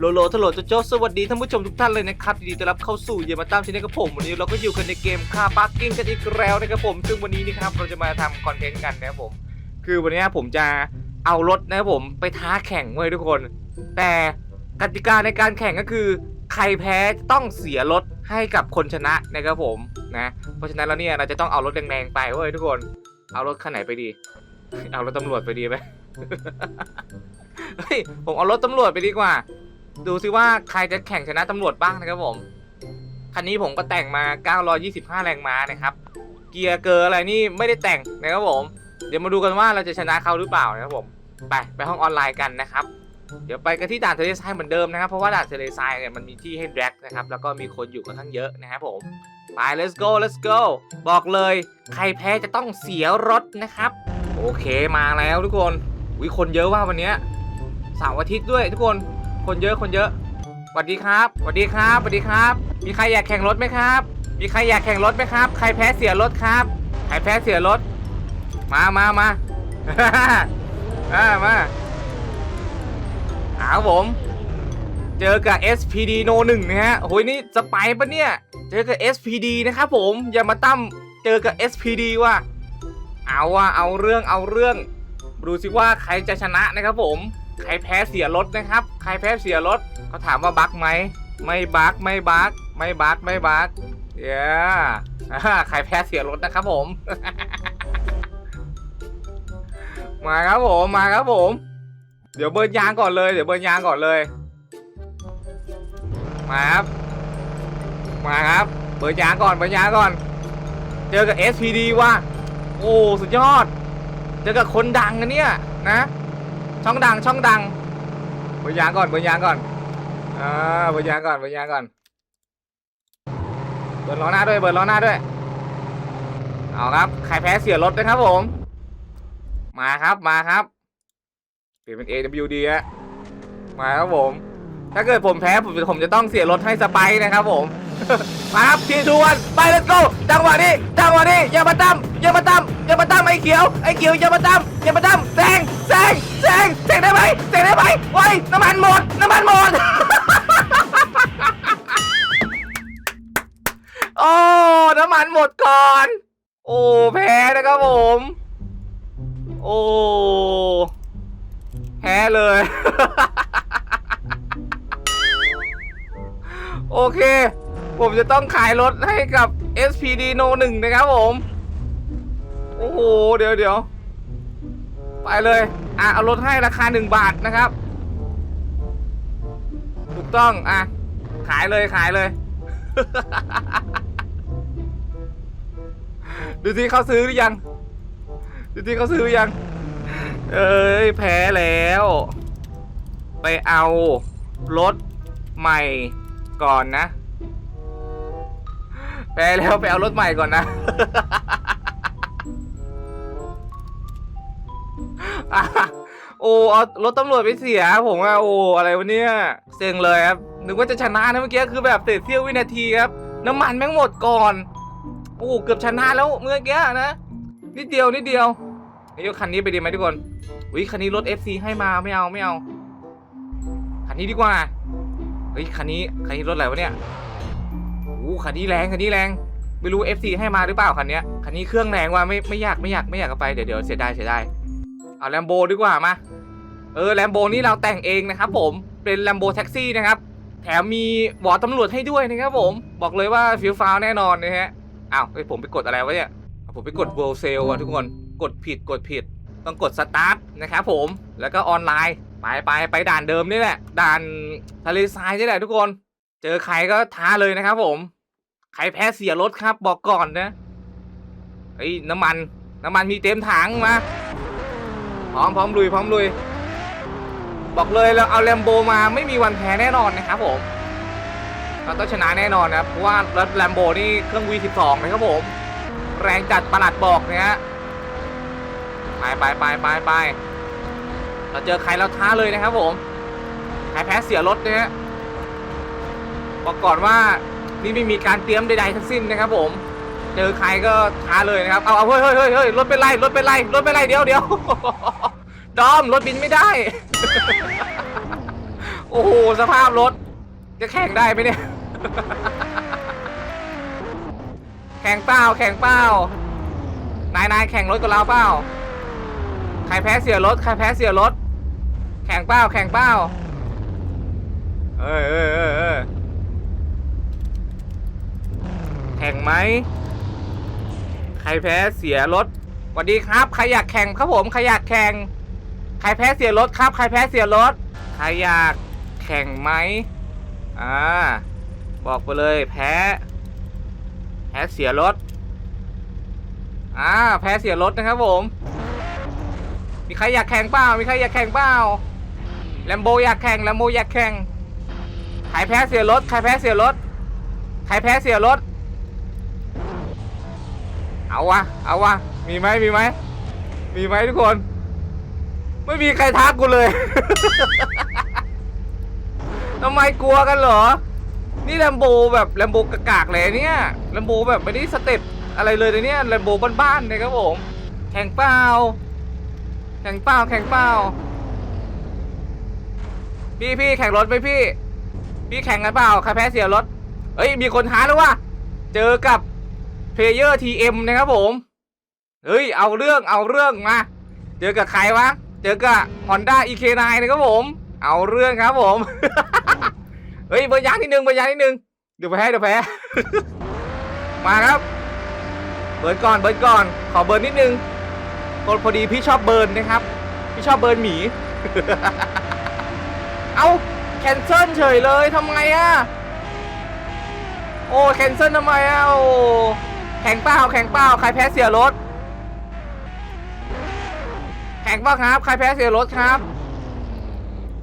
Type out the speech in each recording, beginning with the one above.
โลโลทโลโจโจสวัสดีท่านผู้ชมทุกท่านเลยนะครับยินดีต้อนรับเข้าสู่เยามาตามชแนลกับผมวันนี้เราก็อยู่กันในเกมคาปาร์กิ้งกันอีกแล้วนะครับผม ซึ่งวันนี้นี่ครับเราจะมาทำคอนเทนต์กันนะครับผม คือวันนี้ผมจะเอารถนะครับผมไปท้าแข่งไว้ยทุกคน แต่กติกาในการแข่งก็คือ ใครแพ้ต้องเสียรถให้กับคนชนะนะครับผมนะเพราะฉะนั้นแล้วเนี่ยเราจะต้องเอารถแดงๆไปเว้ยทุกคน เอารถคันไหนไปดี เอารถตำรวจไปดีไหมเฮ้ยผมเอารถตำรวจไปดีกว่า ดูซิว่าใครจะแข่งชนะตำรวจบ้างนะครับผม คันนี้ผมก็แต่งมา 925 แรงม้านะครับ เกียร์เกอร์อะไรนี่ไม่ได้แต่งนะครับผม เดี๋ยวมาดูกันว่าเราจะชนะเขาหรือเปล่านะครับผม ไปไปห้องออนไลน์กันนะครับ เดี๋ยวไปกันที่ด่านทะเลทรายเหมือนเดิมนะครับ เพราะว่าด่านทะเลทรายเนี่ยมันมีที่ให้แดร็กนะครับ แล้วก็มีคนอยู่ค่อนข้างเยอะนะครับผม ไป let's go let's go บอกเลย ใครแพ้จะต้องเสียรถนะครับ โอเคมาแล้วทุกคนวิคนเยอะว่าวันนี้เสาร์อาทิตย์ด้วยทุกคน คนเยอะคนเยอะสวัสดีครับสวัสดีครับสวัสดีครับ มีใครอยากแข่งรถไหมครับ มีใครอยากแข่งรถไหมครับ ใครแพ้เสียรถครับ ใครแพ้เสียรถ มามามาอ่ามาเอาผมเจอกับ SPD No 1นะฮะโอ้ยนี่สไปปะเนี่ย เจอกับ SPD นะครับผม อย่ามาตั้มเจอกับ SPD ว่ะ เอาว่ะเอาเรื่องเอาเรื่อง ดูสิว่าใครจะชนะนะครับผม ใครแพ้เสียรถนะครับ ใครแพ้เสียรถเขาถามว่าบั๊กไหม ไม่บั๊กไม่บั๊กไม่บั๊กไม่บั๊กเย้อ่าใครแพ้เสียรถนะครับผม มาครับผมมาครับผม เดี๋ยวเบิร์นยางก่อนเลย เดี๋ยวเบิร์นยางก่อนเลย มาครับ มาครับ เบิร์นยางก่อนเบิร์นยางก่อน เจอกับ SPD ว่ะ โอ้ สุดยอด เจอกับคนดังกันเนี่ยนะ ช่องดังช่องดังเบิร์นยางก่อนเบิร์นยางก่อนอ่าเบิร์นยางก่อนเบิร์นยางก่อนเบิร์ล้อหน้าด้วยเบิร์ล้อหน้าด้วยเอาครับใครแพ้เสียรถนะครับผม มาครับมาครับเปลี่ยนเป็น AWD ฮะมาครับผม ถ้าเกิดผมแพ้ผมผมจะต้องเสียรถให้สไปซ์นะครับผม มาครับทีทูวันไป let's go จังหวะนี้จังหวะนี้อย่ามาตั้มอย่ามาตั้มอย่ามาตั้มไอ้เขียวไอ้เขียวอย่ามาตั้มอย่ามาตั้มแซง ซงแซงแซงได้ไหมแซงได้ไหมไว้ยน้ำมันหมด น้ำมันหมด โอ้น้ำมันหมดก่อน โอ้แพ้นะครับผม โอ้แพ้เลย โอเค ผมจะต้องขายรถให้กับ SPD No 1 นะครับผม โอ้โห เดี๋ยวเดี๋ยว ไปเลยอะเอารถให้ราคา 1 บาทนะครับ ถูกต้องอะขายเลยขายเลย ดูที่เขาซื้อหรือยัง ดูที่เขาซื้อหรือยัง เอ้ยแพ้แล้ว ไปเอารถใหม่ก่อนนะ แพ้แล้วไปเอารถใหม่ก่อนนะ โอ้เอารถตำรวจไปเสียผมว่าโอ้อะไรวะเนี่ยเซ็งเลยครับนึกว่าจะชนะนะเมื่อกี้คือแบบเศษเสี้ยววินาทีครับ น้ำมันแม่งหมดก่อนโอ้เกือบชนะแล้วเมื่อกี้นะนิดเดียวนิดเดียวนี่ยกคันนี้ไปดีไหมทุกคนอุ้ยคันนี้รถ FC ให้มาไม่เอาไม่เอาคันนี้ดีกว่าเฮ้ยคันนี้คันนี้รถอะไรวะเนี่ยโอ้คันนี้แรงคันนี้แรงไม่รู้ FC ให้มาหรือเปล่าคันนี้คันนี้เครื่องแรงว่ะไม่ไม่อยากไม่อยากไม่อยากไปเดี๋ยวเดี๋ยวเสียดายเสียดาย เอาแลมโบดีกว่ามา เออแลมโบนี่เราแต่งเองนะครับผม เป็นแลมโบแท็กซี่นะครับ แถมมีหวอตำรวจให้ด้วยนะครับผม บอกเลยว่าฟิลฟ้าวแน่นอนนะฮะ อ้าวเฮ้ยผมไปกดอะไรวะเนี่ย ผมไปกด World Sale อะทุกคน กดผิดกดผิด ต้องกด Start นะครับผม แล้วก็ออนไลน์ ไปไปไปด่านเดิมนี่แหละ ด่านทะเลทรายนี่แหละทุกคน เจอใครก็ท้าเลยนะครับผม ใครแพ้เสียรถครับบอกก่อนนะเฮ้น้ำมัน น้ำมันมีเต็มถังมา ร้อมพร้อมลุยพร้อมลุย บอกเลยเราเอาแลมโบมาไม่มีวันแพ้แน่นอนนะครับผมเราต้องชนะแน่นอนนะครับเพราะว่ารถแลมโบนี่เครื่อง V12 นะครับผม แรงจัดประหลัดบอกนะฮะไปไปไปไปไปเราเจอใครเราท้าเลยนะครับผมใครแพ้เสียรถนะฮะบอกก่อนว่านี่ไม่มีการเตรียมใดๆทั้งสิ้นนะครับผม เจอใครก็ท้าเลยนะครับ เอาเอาเฮ้ยเฮ้ยเฮ้ยเฮ้ยรถเป็นไรรถเป็นไรรถเป็นไรเดี๋ยวเดี๋ยวดอมรถบินไม่ได้ โอ้โหสภาพรถ จะแข่งได้ไหมเนี่ย แข่งเปล่าแข่งเปล่านายนายแข่งรถกับเราเปล่าใครแพ้เสียรถใครแพ้เสียรถ แข่งเปล่าแข่งเปล่าเอ้ยเอ้ยเอ้ยเอ้ยแข่งไหม รแพ้เสียรถสวัสดีครับ ใครอยากแข่งครับผม ใครอยากแข่ง ใครแพ้เสียรถครับ ใครแพ้เสียรถ ใครอยากแข่งไหมอ่า บอกไปเลยแพ้ แพ้เสียรถ อ่า แพ้เสียรถนะครับผม มีใครอยากแข่งเปล่า มีใครอยากแข่งเปล่าแลมโบอยากแข่งแลมโบอยากแข่ง ใครแพ้เสียรถ ใครแพ้เสียรถ ใครแพ้เสียรถ เอาวะเอาวะมีไหมมีไหมมีไหมทุกคน ไม่มีใครทักกูเลย ทำไมกลัวกันเหรอ นี่แลมโบแบบแลมโบกากากเลยเนี่ยแลมโบแบบไม่ได้สเต็ปอะไรเลยนะเนี่ยแลมโบบ้านๆเลยครับผม แข่งเปล่า แข่งเปล่าแข่งเปล่า พี่พี่แข่งรถไหมพี่ พี่แข่งกันเปล่าใครแพ้เสียรถ เอ้ยมีคนท้าแล้ววะเจอกับ เพเยอร์ทีเอ็มนะครับผม เฮ้ย เอาเรื่องเอาเรื่องมา เจอกับใครวะ เจอกับ Honda EK9 นะครับผม เอาเรื่องครับผม เฮ้ยเบอร์ยางนิดนึงเบอร์ยางนิดนึง เดี๋ยวแพ้เดี๋ยวแพ้ มาครับ เบิร์นก่อนเบิร์นก่อน ขอเบิร์นนิดนึงพอพอดีพี่ชอบเบิร์นนะครับ พี่ชอบเบิร์นหมี เอาแคนเซิลเฉยเลยทำไงอะโอ้แคนเซิลทำไมอะโอ้ ข่งเปล่าแข่งเปล่าใครแพ้เสียรถ แข่งเปล่าครับใครแพ้เสียรถครับ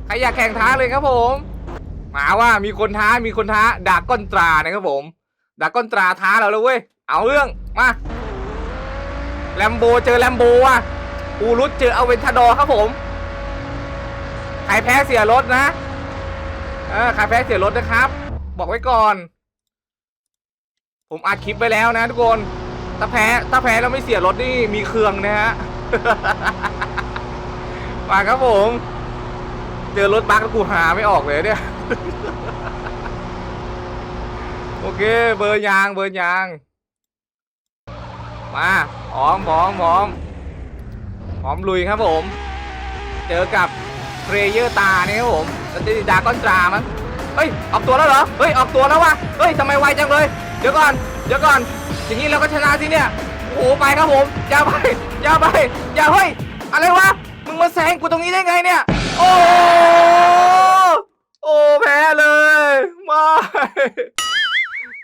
ใครอยากแข่งท้าเลยครับผมมาว่ามีคนท้ามีคนท้าดากก้อนตรานะครับผมดากก้อนตราท้าเราแล้วเว้ยเอาเรื่องมาแลมโบเจอแลมโบว่ะอูรุตเจอเอาเวนทาดอครับผมใครแพ้เสียรถนะเออใครแพ้เสียรถนะครับ บอกไว้ก่อน ผมอัดคลิปไปแล้วนะทุกคน ถ้าแพ้ ถ้าแพ้แล้วไม่เสียรถนี่มีเครื่องนะฮะมาครับผม เจอรถบัสแล้วกูหาไม่ออกเลยเนี่ย โอเค เบอร์ยาง เบอร์ยาง มาพร้อมพร้อมพร้อมพร้อมลุยครับผม เจอกับเพลเยอร์ตาเนี่ยครับผมดาก้อนตรามั้งเฮ้ย ออกตัวแล้วเหรอ เฮ้ย ออกตัวแล้ววะเฮ้ยทำไมไวจังเลย เดี๋ยวก่อน เดี๋ยวก่อน อย่างนี้เราก็ชนะสิเนี่ย โอ้โห ไปครับผม อย่าไป อย่าไป อย่าเฮ้ย อะไรวะ มึงมาแซงกูตรงนี้ได้ไงเนี่ย โอ้โหโอ้แพ้เลยไม่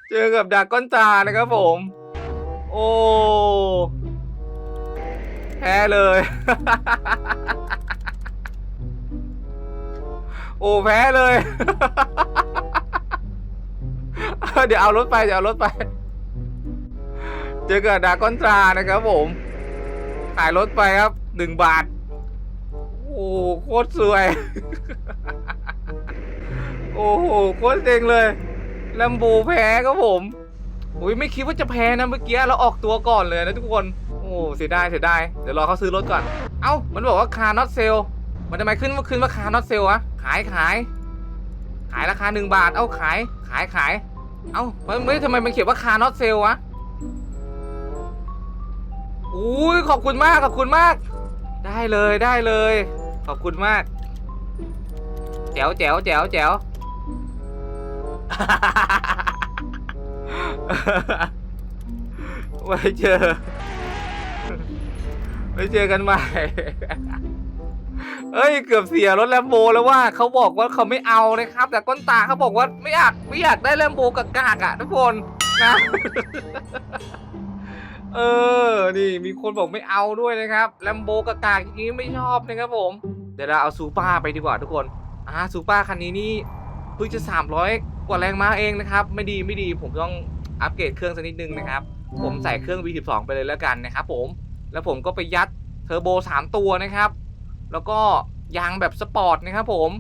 เจอกับดาก้อนตานะครับผม โอ้แพ้เลย โอ้แพ้เลย เดี๋ยวเอารถไปเดี๋ยวเอารถไป เจอกับดากอนตรานะครับผม ขายรถไปครับหนึ่งบาท โอ้โหโคตรสวย โอ้โหโคตรเซ็งเลยแลมโบแพ้ครับผมโอ้ยไม่คิดว่าจะแพ้นะเมื่อกี้เราออกตัวก่อนเลยนะทุกคน โอ้เสียดายเสียดายเดี๋ยวรอเขาซื้อรถก่อน เอ้ามันบอกว่าคาร์นอตเซลมันทำไมขึ้นว่าขึ้นว่าคาร์นอตเซลวะขายขาย ขายราคาหนึ่งบาท เอ้าขายขายขาย เอ้ามันไม่ทำไมมันเขียนว่าคาร์นอตเซลวะอุ้ยขอบคุณมากขอบคุณมาก ได้เลยได้เลย ขอบคุณมาก แจ๋วแจ๋วแจ๋วแจ๋วไว้เจอไว้เจอกันใหม่ เอ้ยเกือบเสียรถแลมโบแล้วว่าเขาบอกว่าเขาไม่เอานะครับ แต่ก้นตาเขาบอกว่าไม่อยากไม่อยากได้แลมโบกากๆอะทุกคนนะเออ นี่มีคนบอกไม่เอาด้วยนะครับแลมโบกากๆอย่างนี้ไม่ชอบนะครับผม เดี๋ยวเราเอาซูเปอร์ไปดีกว่าทุกคน อ่าซูเปอร์คันนี้นี่เพิ่งจะ 300 กว่าแรงม้าเองนะครับ ไม่ดีไม่ดีผมต้องอัปเกรดเครื่องสักนิดนึงนะครับ ผมใส่เครื่อง V12 ไปเลยแล้วกันนะครับผม แล้วผมก็ไปยัดเทอร์โบ 3 ตัวนะครับ แล้วก็ยางแบบสปอร์ตนะครับผม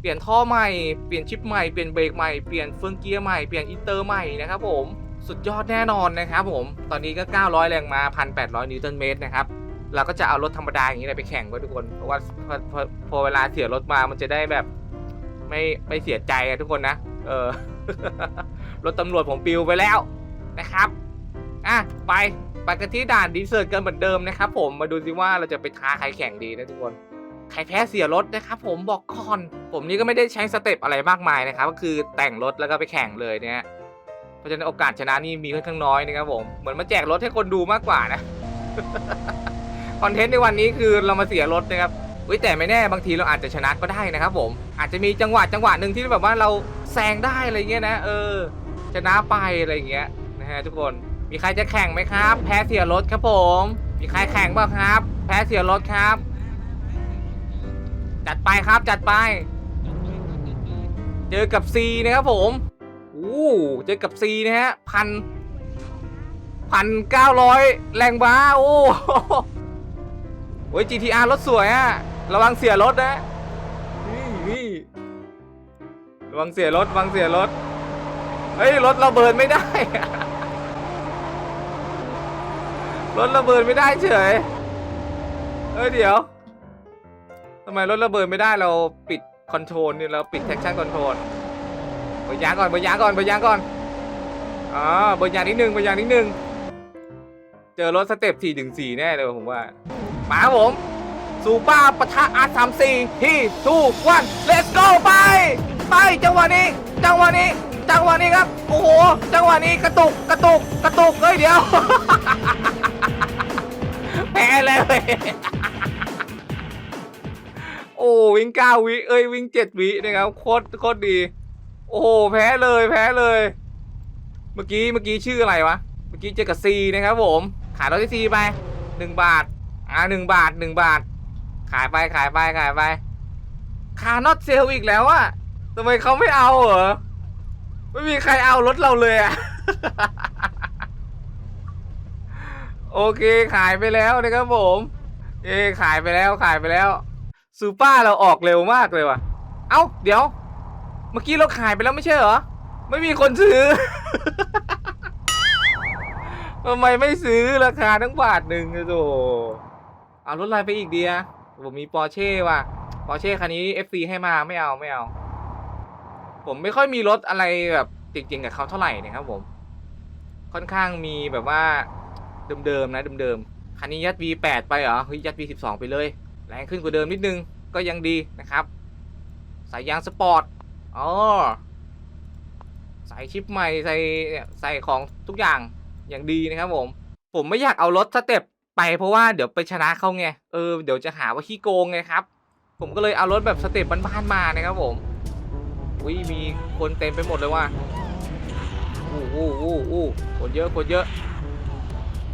เปลี่ยนท่อใหม่ เปลี่ยนชิปใหม่ เปลี่ยนเบรกใหม่ เปลี่ยนเฟืองเกียร์ใหม่ เปลี่ยนอินเตอร์ใหม่นะครับผม สุดยอดแน่นอนนะครับผม ตอนนี้ก็ 900 แรงมา 1,800 นิวตันเมตรนะครับ เราก็จะเอารถธรรมดาอย่างนี้ไปแข่งไว้ทุกคน เพราะว่าพอพอพอเวลาเสียรถมา มันจะได้แบบไม่ไม่เสียใจกันทุกคนนะ เออ รถตำรวจผมปิวไปแล้วนะครับ อะ ไป ไปกันที่ด่านดีเซอร์กันเหมือนเดิมนะครับผม มาดูสิว่าเราจะไปท้าใครแข่งดีนะทุกคน ใครแพ้เสียรถนะครับผมบอกก่อน ผมนี่ก็ไม่ได้ใช้สเต็ปอะไรมากมายนะครับ ก็คือแต่งรถแล้วก็ไปแข่งเลยเนี่ยเพราะฉะนั้นโอกาสชนะนี่มีค่อนข้างน้อยนะครับผมเหมือนมาแจกรถให้คนดูมากกว่านะคอนเทนต์ในวันนี้คือเรามาเสียรถนะครับว้ยแต่ไม่แน่บางทีเราอาจจะชนะก็ได้นะครับผมอาจจะมีจังหวะจังหวะหนึ่งที่แบบว่าเราแซงได้อะไรเงี้ยนะ เออ ชนะไปอะไรเงี้ยนะฮะทุกคนมีใครจะแข่งไหมครับ แพ้เสียรถครับผม มีใครแข่งบ้างครับ แพ้เสียรถครับ จัดไปครับจัดไป เจอกับ C นะครับผมอู้เจอกับ C นะฮะพันพันเก้าร้อยแรงม้าโอ้โอ้ย GTR รถสวยอะระวังเสียรถนะนี่นี่ระวังเสียรถระวังเสียรถ เฮ้ย รถระเบิดไม่ได้ รถระเบิดไม่ได้เฉยเอ้ย เดี๋ยวำไมรถระเบิดไม่ได้เราปิดคอนโทรลนี่เราปิดแท็กชั่นคอนโทรลเบรยางก่อนเบรยางก่อนเบรยางก่อนอ่าเบรยางนิดนึงเบรยางนิดนึงเจอรถสเต็ป4ถึง4แน่เลยผมว่ามาครับผมซูเปอร์ปะทะอาร์สามสี่ที่ทูวันเลสโก้ไป ไปจังหวะนี้ จังหวะนี้ จังหวะนี้ครับ โอ้โห จังหวะนี้กระตุก กระตุก กระตุกเอ้ยเดี๋ยว แพ้เลย โอ้วิ่งเก้าวิเอ้ยวิ่งเจ็ดวินะครับโคตรโคตรดี โอ้โหแพ้เลยแพ้เลย เมื่อกี้เมื่อกี้ชื่ออะไรวะเมื่อกี้เจอกับซีนะครับผมขายรถที่ซีไปหนึ่งบาทอ่าหนึ่งบาทหนึ่งบาท ขายไปขายไปขายไปคาร์นอตเซลอีกแล้วอะทำไมเขาไม่เอาเหรอไม่มีใครเอารถเราเลยอะโอเคขายไปแล้วนะครับผม เอขายไปแล้วขายไปแล้ว ซูเปอร์เราออกเร็วมากเลยว่ะ เอ้า เดี๋ยว เมื่อกี้เราขายไปแล้วไม่ใช่เหรอ ไม่มีคนซื้อทำไมไม่ซื้อราคาทั้งบาทหนึ่งอะโถเอารถอะไรไปอีกเดียผมมีปอร์เช่ว่ะ ปอร์เช่คันนี้ FC ให้มาไม่เอาไม่เอา ผมไม่ค่อยมีรถอะไรแบบจริงๆกับเขาเท่าไหร่นะครับผม ค่อนข้างมีแบบว่าเดิมๆนะเดิมๆคันนี้ยัด V8 ไปเหรอเฮ้ยยัด V12 ไปเลย แรงขึ้นกว่าเดิมนิดนึงก็ยังดีนะครับใส่ยางสปอร์ตอ๋อใส่ชิปใหม่ใส่ใส่ของทุกอย่างอย่างดีนะครับผม ผมไม่อยากเอารถสเต็ปไปเพราะว่าเดี๋ยวไปชนะเขาไงเออเดี๋ยวจะหาว่าขี้โกงไงครับ ผมก็เลยเอารถแบบสเต็ปบ้านๆมานะครับผมอุ้ยมีคนเต็มไปหมดเลยว่ะอู้อู้อู้อู้คนเยอะคนเยอะ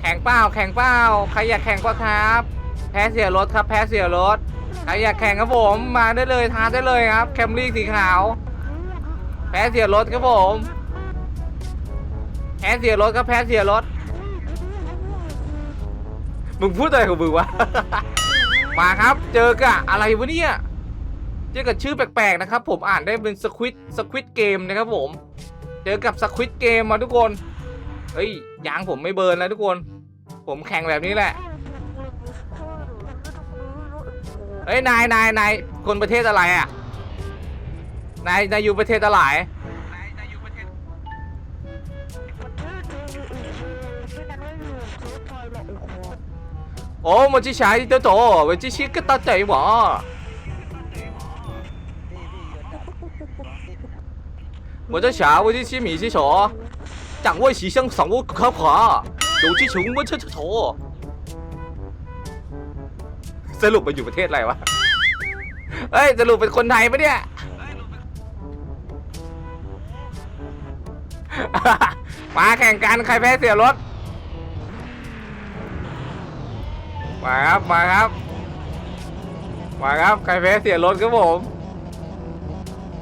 แข่งเปล่าแข่งเปล่าใครอยากแข่งก็ครับ พ้เสียรถครับ แพ้เสียรถใครอยากแข่งครับผมมาได้เลยท้าได้เลยครับ แคมรี่สีขาว แพ้เสียรถครับผม แพ้เสียรถครับแพ้เสียรถมึงพูดอะไรของมึงวะ มาครับ เจอกับอะไรวะเนี่ย เจอกับชื่อแปลกๆนะครับ ผมอ่านได้เป็นสควิตสควิตเกมนะครับผม เจอกับสควิตเกมมาทุกคน เฮ้ยยางผมไม่เบิร์นแล้วทุกคน ผมแข่งแบบนี้แหละ เฮ้ยนายนายนายคนประเทศอะไรอ่ะ นายนายอยู่ประเทศอะไร โอ้มาจิชายเจ้าโตเวจิชิก็ตาใจหวะ我在想，我这些米是啥？掌握时尚，掌握可可，有ที่ฉุงมันเชิดโถ สรุปมาอยู่ประเทศอะไรวะ เฮ้ย สรุปเป็นคนไทยปะเนี่ย มาแข่งกันใครแพ้เสียรถ มาครับ มาครับ มาครับ ใครแพ้เสียรถครับผม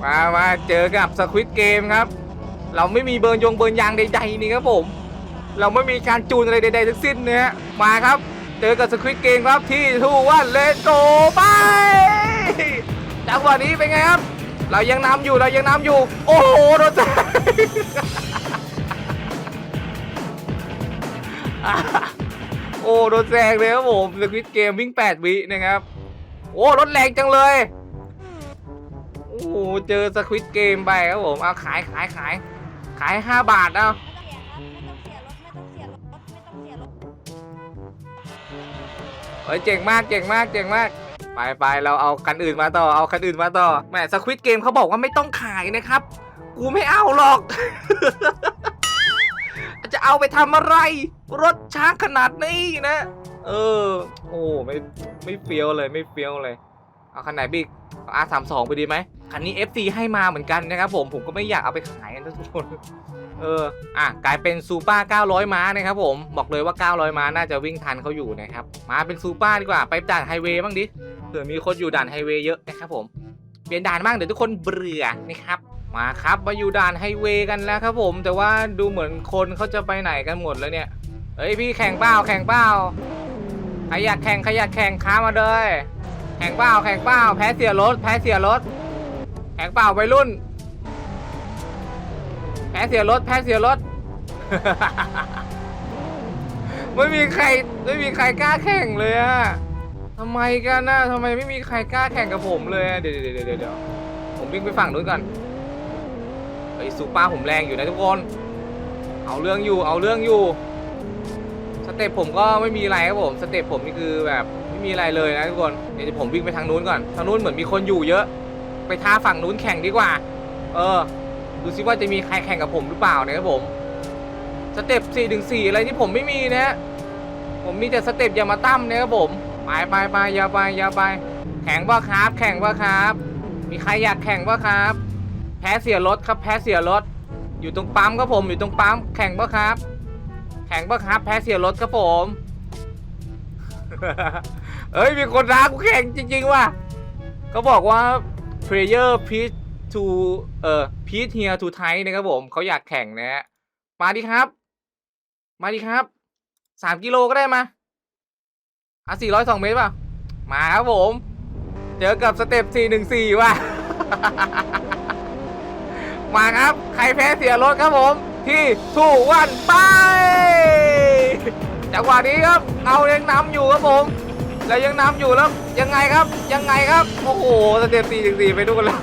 มามาเจอกับสควิตเกมครับ เราไม่มีเบิร์นยงเบิร์นยางใดๆนี่ครับผม เราไม่มีการจูนอะไรใดๆทั้งสิ้นนะฮะ มาครับ เจอกับสควิตเกมครับที่ทูวันเลนโกไป จังหวะนี้เป็นไงครับ เรายังนำอยู่เรายังนำอยู่ โอ้โหโดนแซงโอ้โดนแซงเลยครับผมสควิตเกมวิ่ง 8 วินะครับ โอ้รถแรงจังเลย โอ้โหเจอสควิตเกมไปครับผมเอาขายขายขายขายห้าบาทเอา เฮ้ยเจ๋งมากเจ๋งมากเจ๋งมาก ไปไปเราเอาคันอื่นมาต่อเอาคันอื่นมาต่อแหมสควิตเกมเขาบอกว่าไม่ต้องขายนะครับ กูไม่เอาหรอก จะเอาไปทำอะไร รถช้างขนาดนี้นะ เออ โอ้ไม่ไม่เฟี้ยวเลยไม่เฟี้ยวเลย เอาคันไหนบิ๊กอาสามสองไปดีไหมคันนี้ FC ให้มาเหมือนกันนะครับผมผมก็ไม่อยากเอาไปขายนะทุกคนเอออะกลายเป็นซูเปอร์900 ม้านะครับผมบอกเลยว่า 900 ม้าน่าจะวิ่งทันเขาอยู่นะครับมาเป็นซูเปอร์ดีกว่าไปด่านไฮเวย์บ้างดิเผื่อมีคนอยู่ด่านไฮเวย์เยอะนะครับผมเปลี่ยนด่านบ้างเดี๋ยวทุกคนเบื่อนะครับมาครับมาอยู่ด่านไฮเวย์กันแล้วครับผมแต่ว่าดูเหมือนคนเขาจะไปไหนกันหมดแล้วเนี่ยเฮ้ยพี่แข่งเปล่าแข่งเปล่าใครอยากแข่งใครอยากแข่งค้ามาเลย แข่งเปล่าแข่งเปล่าแพ้เสียรถแพ้เสียรถแข่งเปล่าวัยรุ่น แพ้เสียรถแพ้เสียรถ ไม่มีใครไม่มีใครกล้าแข่งเลยอะทำไมกันนะทำไมไม่มีใครกล้าแข่งกับผมเลยอะเดี๋ยวเดี๋ยวเดี๋ยวเดี๋ยวผมวิ่งไปฝั่งนู้นก่อนไอ้ซูเปอร์ผมแรงอยู่นะทุกคน เอาเรื่องอยู่เอาเรื่องอยู่ สเต็ปผมก็ไม่มีอะไรครับผม สเต็ปผมนี่คือแบบ ไม่มีอะไรเลยนะทุกคนเดี๋ยวผมวิ่งไปทางนู้นก่อนทางนู้นเหมือนมีคนอยู่เยอะ ไปท้าฝั่งนู้นแข่งดีกว่า เออ ดูซิว่าจะมีใครแข่งกับผมหรือเปล่านะครับผมสเต็ป4ถึง4อะไรที่ผมไม่มีนะผมมีแต่สเต็ปยามาตั้มนะครับผมไปไปไปอยาไปอยาไป แข่งว่าครับ แข่งว่าครับ มีใครอยากแข่งว่าครับ แพ้เสียรถครับ แพ้เสียรถ อยู่ตรงปั๊มครับผมอยู่ตรงปั๊มแข่งว่าครับ แข่งว่าครับ แพ้เสียรถครับผม เอ้ย มีคนรักกูแข่งจริง ๆ ว่ะเขาบอกว่า player please to เอ่อ please here to Thai นะครับผมเขาอยากแข่งนะฮะมาดิครับ มาดิครับสามกิโลก็ได้มาอะสี่ร้อยสองเมตรป่ะ มาครับผม เจอกับสเต็ปสี่หนึ่งสี่ว่ะ มาครับ ใครแพ้เสียรถครับผม ที่ถูกวันไป จังหวะนี้ครับ เอายังนำอยู่ครับผม แล้วยังนำอยู่แล้วยังไงครับ ยังไงครับ โอ้โหสเต็ปสี่หนึ่งสี่ไปดูกันแล้ว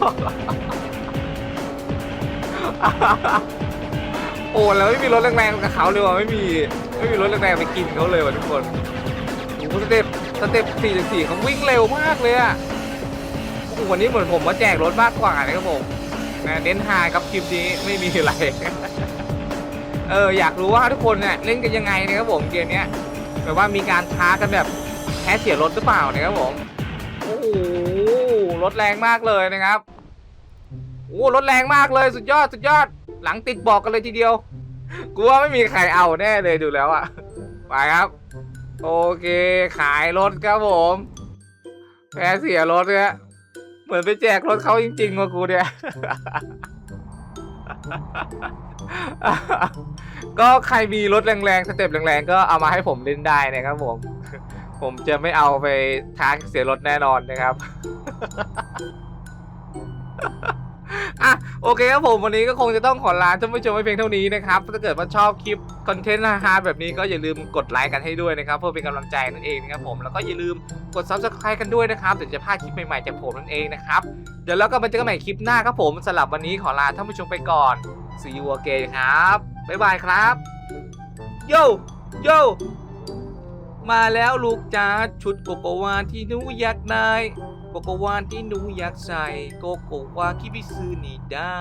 โอ้แล้วไม่มีรถแรงๆกับเขาเลยว่ะไม่มีไม่มีรถแรงๆไปกินเขาเลยว่ะทุกคนโอ้โหสเต็ปสเต็ปสี่ถึงสี่เขาวิ่งเร็วมากเลยอะโอ้วันนี้เหมือนผมมาแจกรถมากกว่านะครับผมนะเน้นฮาครับคลิปนี้ไม่มีอะไรเอออยากรู้ว่าทุกคนเนี่ยเล่นกันยังไงนะครับผมเกมเนี้ยแบบว่ามีการท้ากันแบบ แพ้เสียรถหรือเปล่านะครับผมโอ้โหรถแรงมากเลยนะครับโอ้รถแรงมากเลยสุดยอดสุดยอด หลังติดบอกกันเลยทีเดียวกูว่าไม่มีใครเอาแน่เลยดูแล้วอะไปครับ โอเค ขายรถครับผมแพ้เสียรถเนี่ยเหมือนไปแจกรถเขาจริงๆว่ะกูเนี่ยก็ใครมีรถแรงๆสเต็ปแรงๆก็เอามาให้ผมเล่นได้นะครับผม ผมจะไม่เอาไปท้าเสียรถแน่นอนนะครับ อะโอเคครับผมวันนี้ก็คงจะต้องขอลาท่านผู้ชมไว้เพียงเท่านี้นะครับ ถ้าเกิดว่าชอบคลิปคอนเทนต์ฮาแบบนี้ก็อย่าลืมกดไลค์กันให้ด้วยนะครับ เพื่อเป็นกำลังใจนั่นเองนะครับผมแล้วก็อย่าลืมกด subscribe กันด้วยนะครับเดี๋ยวจะพลาดคลิปใหม่ๆจากผมนั่นเองนะครับเดี๋ยวเราก็มาเจอกันใหม่คลิปหน้าครับผมสำหรับวันนี้ขอลาท่านผู้ชมไปก่อน see you again ครับบ๊ายบายครับโยโย มาแล้วลูกจ้าชุดโกโกวาที่หนูอยากได้โกโกวาที่หนูอยากใส่โกโกวาคิบิซึนิดา